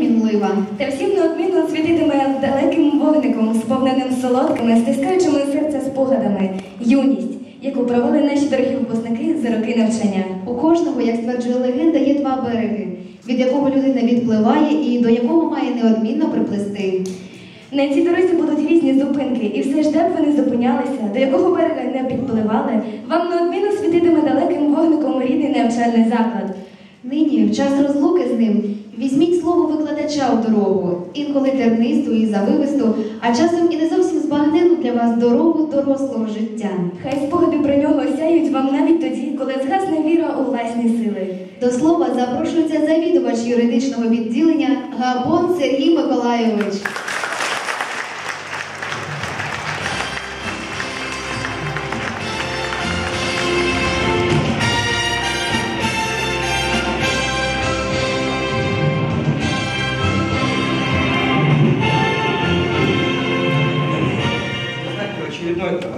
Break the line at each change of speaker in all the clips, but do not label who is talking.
мінлива.
Та всім неодмінно світитиме далеким вогником, сповненим солодкими, стискаючими серце спогадами, юність, яку провели наші дорогі випускники за роки навчання.
У кожного, як стверджує легенда, є два береги, від якого людина відпливає і до якого має неодмінно приплисти.
На цій дорозі будуть різні зупинки, і все ж де б ви не зупинялися, до якого берега не підпливали, вам неодмінно світитиме далеким вогником рідний навчальний заклад.
Нині, в час розлуки з ним, слово дорогу, інколи тернисту і завивисту, а часом і не зовсім збагнену для вас дорогу дорослого життя.
Хай спогади про нього сяють вам навіть тоді, коли згасне віра у власні сили.
До слова запрошується завідувач юридичного відділення Габон Сергій Миколайович.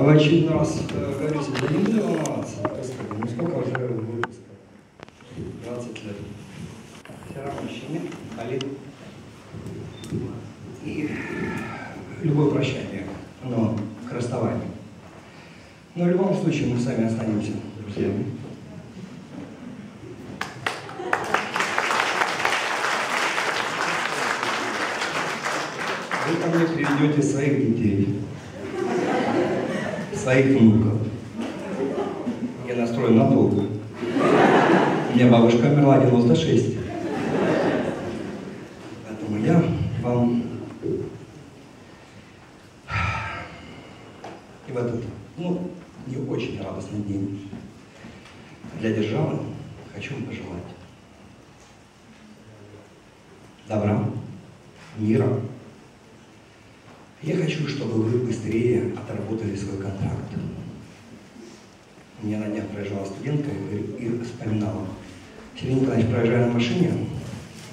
В очередной раз э, говорю да не буду волноваться. Господи, ну сколько уже выпусков? 20 лет. Все равно еще нет, болит. И любое прощание, оно к расставанию. Но в любом случае мы с вами останемся друзьями. Вы ко мне приведете своих детей, своих внуков. Я настроен надолго. У меня бабушка умерла 96. Поэтому я вам и в этот, ну, не очень радостный день для державы хочу вам пожелать добра, мира, я хочу, чтобы вы быстрее отработали свой контракт. У меня на днях проезжала студентка и, и вспоминала. Сергей Николаевич, проезжая на машине,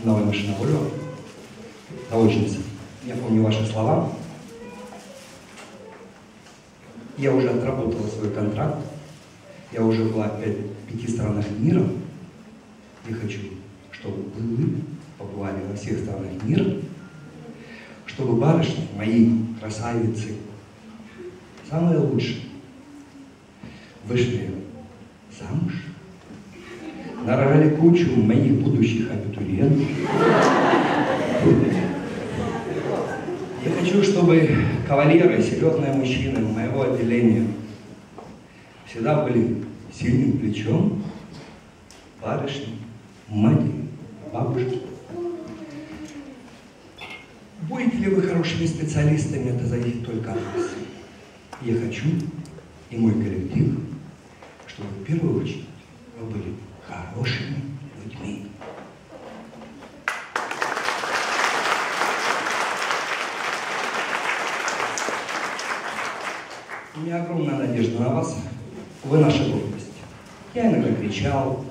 новая машина Volvo, заочница, я помню ваши слова. Я уже отработала свой контракт, я уже была в пяти странах мира. Я хочу, чтобы вы побывали во всех странах мира, чтобы барышни, мои красавицы, самые лучшие, вышли замуж, нарожали кучу моих будущих абитуриентов. Я хочу, чтобы кавалеры, серьезные мужчины моего отделения всегда были сильным плечом, барышни, матери, бабушки. Будете ли вы хорошими специалистами, это зависит только от вас. Я хочу, и мой коллектив, чтобы в первую очередь вы были хорошими людьми. У меня огромная надежда на вас. Вы наша гордость. Я иногда кричал,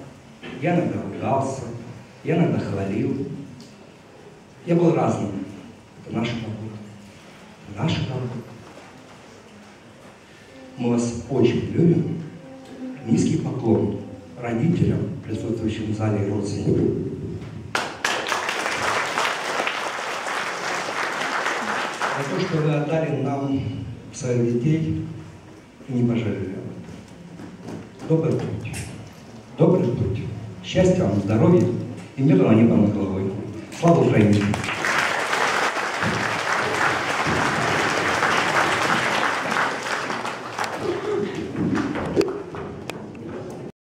я иногда ругался, я иногда хвалил. Я был разным. Это наша работа. Наша работа. Мы вас очень любим. Низкий поклон родителям, присутствующим в зале и родственникам. За то, что вы отдали нам своих детей и не пожалели. Добрый путь. Добрый путь. Счастья вам, здоровья и мира на небо над головой. Слава Украине!